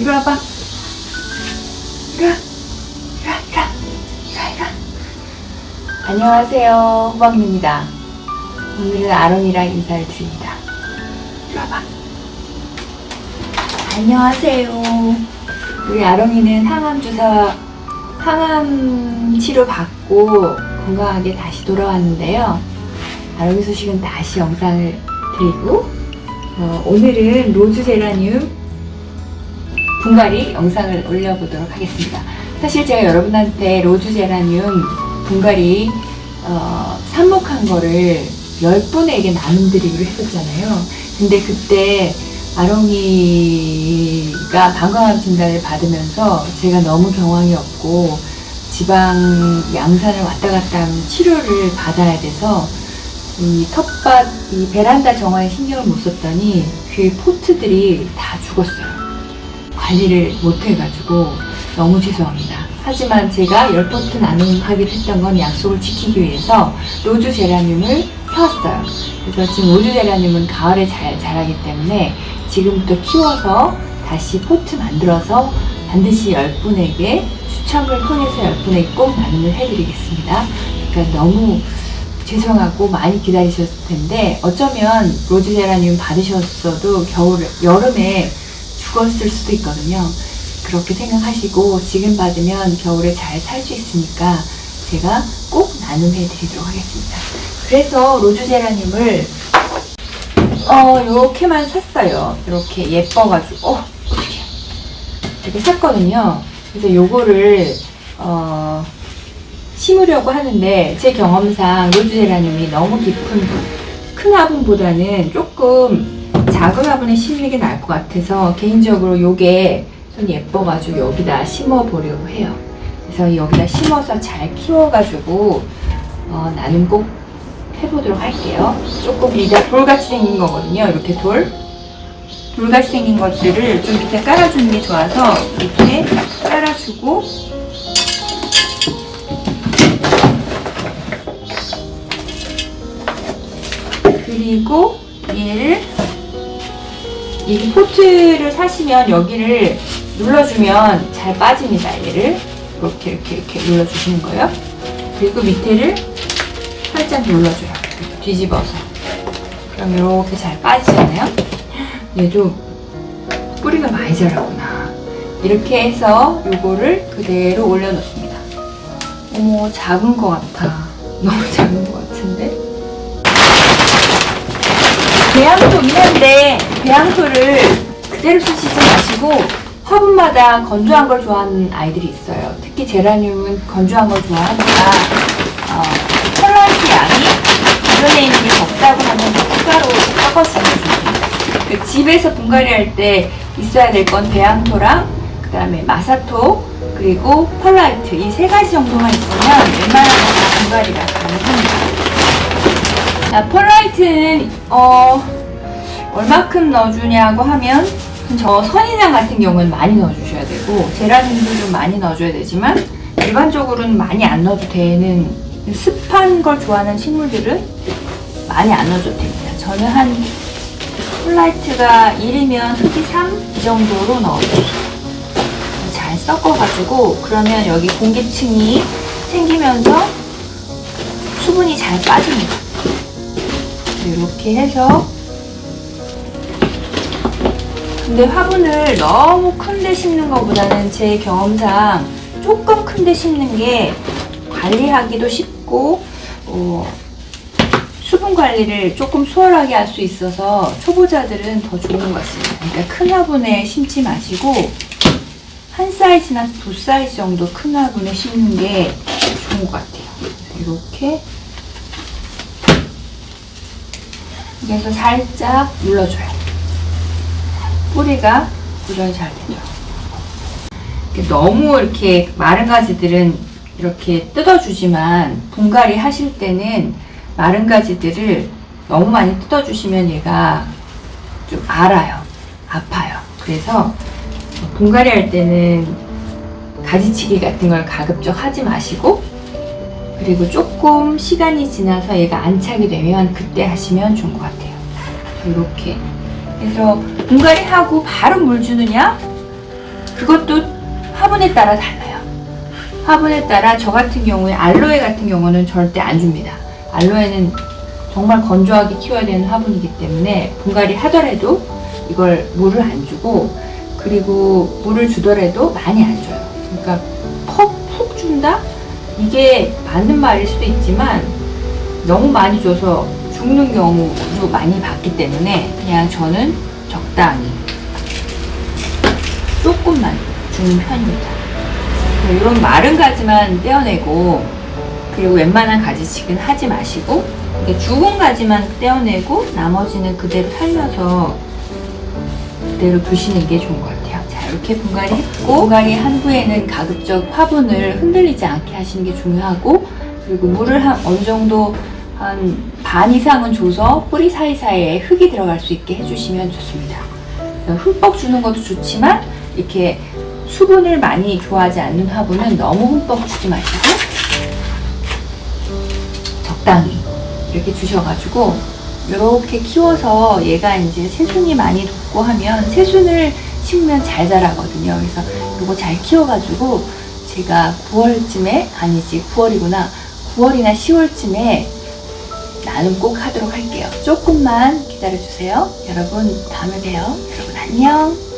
이리 와봐. 이리 와. 이리 와, 이리. 안녕하세요. 호박입니다. 오늘은 아론이랑 인사를 드립니다. 이리 와봐. 안녕하세요. 우리 아롱이는 항암 주사, 항암 치료 받고 건강하게 다시 돌아왔는데요. 아롱이 소식은 다시 영상을 드리고, 어, 오늘은 로즈 제라늄 분갈이 영상을 올려보도록 하겠습니다. 사실 제가 여러분한테 로즈 제라늄 분갈이 어, 삽목한 거를 10분에게 나눔 드리기로 했었잖아요. 근데 그때 아롱이가 방광암 진단을 받으면서 제가 너무 경황이 없고 지방 양산을 왔다 갔다 하는 치료를 받아야 돼서 이 텃밭, 이 베란다 정화에 신경을 못 썼더니 그 포트들이 다 죽었어요. 관리를 못 해가지고 너무 죄송합니다. 하지만 제가 열 포트 나눔 하기로 했던 건 약속을 지키기 위해서 로즈 제라늄을 사왔어요. 그래서 지금 로즈 제라늄은 가을에 잘 자라기 때문에 지금부터 키워서 다시 포트 만들어서 반드시 열 분에게 추첨을 통해서 열 분에게 꼭 나눔을 해드리겠습니다. 그러니까 너무 죄송하고 많이 기다리셨을 텐데 어쩌면 로즈 제라늄 받으셨어도 겨울 여름에 죽었을 수도 있거든요. 그렇게 생각하시고 지금 받으면 겨울에 잘 살 수 있으니까 제가 꼭 나눔해 드리도록 하겠습니다. 그래서 로즈 제라늄을 어 요렇게만 샀어요. 이렇게 예뻐가지고 어 이렇게 샀거든요. 그래서 요거를 어 심으려고 하는데 제 경험상 로즈 제라늄이 너무 깊은 큰 화분보다는 조금 작은 화분에 심는 게 나을 것 같아서 개인적으로 요게 좀 예뻐가지고 여기다 심어 보려고 해요. 그래서 여기다 심어서 잘 키워가지고 어, 나는 꼭 해보도록 할게요. 조금 이다 돌같이 생긴 거거든요. 이렇게 돌. 돌같이 생긴 것들을 좀 밑에 깔아주는 게 좋아서 이렇게 깔아주고 그리고 얘를 이 포트를 사시면 여기를 눌러주면 잘 빠집니다. 얘를 이렇게 이렇게 이렇게 눌러주시는 거예요. 그리고 밑에를 살짝 눌러줘요. 뒤집어서. 그럼 이렇게 잘 빠지잖아요. 얘도 뿌리가 많이 자라구나. 이렇게 해서 요거를 그대로 올려놓습니다. 어머 작은 것 같아. 너무 작은 것 같은데. 배양토 있는데 배양토를 그대로 쓰시지 마시고 화분마다 건조한 걸 좋아하는 아이들이 있어요. 특히 제라늄은 건조한 걸 좋아하니까 어, 컬러리티 양이 기존에 있는 게 적다고 하면 추가로 섞어주면 좋습니다. 그 집에서 분갈이 할 때 있어야 될 건 배양토랑 그 다음에 마사토 그리고 펄라이트 이 세 가지 정도만 있으면 다 분갈이가 가능합니다. 자, 펄라이트는 어 얼마큼 넣어주냐고 하면 저 선인장 같은 경우는 많이 넣어주셔야 되고 제라늄도 좀 많이 넣어줘야 되지만 일반적으로는 많이 안 넣어도 되는 습한 걸 좋아하는 식물들은 많이 안 넣어줘도 됩니다. 저는 한 펄라이트가 1이면 흙이 3 이 정도로 넣어줘요. 잘 섞어가지고 그러면 여기 공기층이 생기면서 수분이 잘 빠집니다. 이렇게 해서 근데 화분을 너무 큰데 심는 것보다는 제 경험상 조금 큰데 심는 게 관리하기도 쉽고 어, 수분 관리를 조금 수월하게 할 수 있어서 초보자들은 더 좋은 것 같습니다. 그러니까 큰 화분에 심지 마시고 한 사이즈나 두 사이즈 정도 큰 화분에 심는 게 좋은 것 같아요. 이렇게 그래서 살짝 눌러줘요. 뿌리가 고정이 잘 되죠. 이렇게 너무 이렇게 마른 가지들은 이렇게 뜯어주지만 분갈이 하실 때는 마른 가지들을 너무 많이 뜯어주시면 얘가 좀 알아요. 아파요. 그래서 분갈이 할 때는 가지치기 같은 걸 가급적 하지 마시고 그리고 조금 시간이 지나서 얘가 안착이 되면 그때 하시면 좋은 것 같아요. 이렇게. 그래서 분갈이 하고 바로 물 주느냐? 그것도 화분에 따라 달라요. 화분에 따라 저 같은 경우에 알로에 같은 경우는 절대 안 줍니다. 알로에는 정말 건조하게 키워야 되는 화분이기 때문에 분갈이 하더라도 이걸 물을 안 주고 그리고 물을 주더라도 많이 안 줘요. 그러니까 퍽 준다? 이게 맞는 말일 수도 있지만 너무 많이 줘서 죽는 경우도 많이 봤기 때문에 그냥 저는 적당히 조금만 주는 편입니다. 이런 마른 가지만 떼어내고 그리고 웬만한 가지치기는 하지 마시고 죽은 가지만 떼어내고 나머지는 그대로 살려서 그대로 두시는 게 좋은 것 같아요. 자 이렇게 분갈이 했고 분갈이 한 후에는 가급적 화분을 흔들리지 않게 하시는 게 중요하고 그리고 물을 한 어느 정도 한 반 이상은 줘서 뿌리 사이사이에 흙이 들어갈 수 있게 해주시면 좋습니다. 흠뻑 주는 것도 좋지만 이렇게 수분을 많이 좋아하지 않는 화분은 너무 흠뻑 주지 마시고 적당히 이렇게 주셔가지고 이렇게 키워서 얘가 이제 새순이 많이 돋고 하면 새순을 심으면 잘 자라거든요. 그래서 이거 잘 키워가지고 제가 9월쯤에 아니지 9월이구나 9월이나 10월쯤에 나눔 꼭 하도록 할게요. 조금만 기다려주세요. 여러분 다음에 봬요. 여러분 안녕.